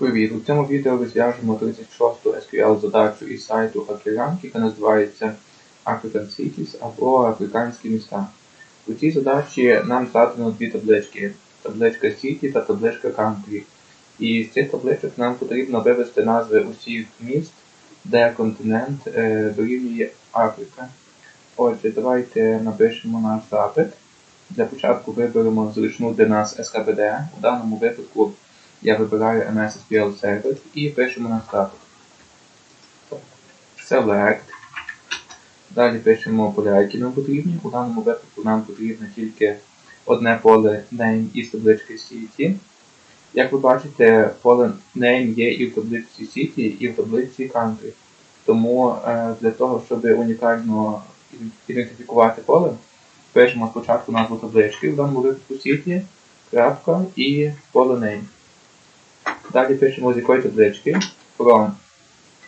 Привіт! У цьому відео розв'яжемо 36-ту SQL задачу із сайту HackerRank, яка називається African Cities або Африканські міста. У цій задачі нам задано дві таблички табличка City та табличка Country. І з цих табличок нам потрібно вивести назви усіх міст, де континент е, дорівнює Африка. Отже, давайте напишемо наш запит. Для початку виберемо зручну для нас СКБД. У даному випадку я вибираю MS SQL Server і пишемо на статус. Select. Далі пишемо поля, які нам потрібні. У даному випадку нам потрібно тільки одне поле name із таблички City. Як ви бачите, поле name є і в таблиці City, і в таблиці Country. Тому е, для того, щоб унікально ідентифікувати поле, пишемо спочатку назву таблички, в даному випадку City, крапка і поле name. Далі пишемо з якої таблички from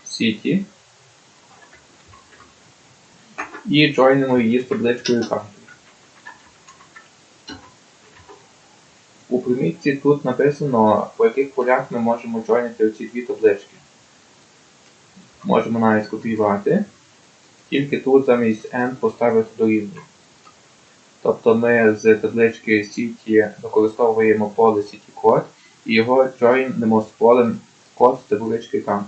City і джойнимо її з табличкою Country. У примітці тут написано, по яких полях ми можемо джойнити оці дві таблички. Можемо навіть скопіювати, тільки тут замість N поставити дорівнює. Тобто ми з таблички City використовуємо поле City Code і його джойнимо з полем код з таблички Country.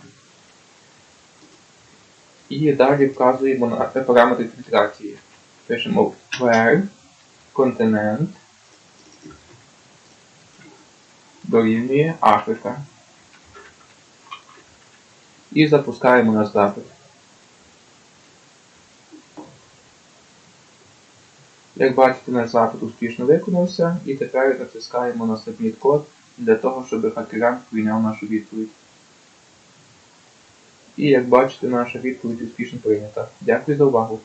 І далі вказуємо на параметри фільтрації. Пишемо where континент дорівнює Африка. І запускаємо наш запит. Як бачите, наш запит успішно виконався і тепер натискаємо на Submit код для того, щоб HackerRank прийняв нашу відповідь. І як бачите, наша відповідь успішно прийнята. Дякую за увагу!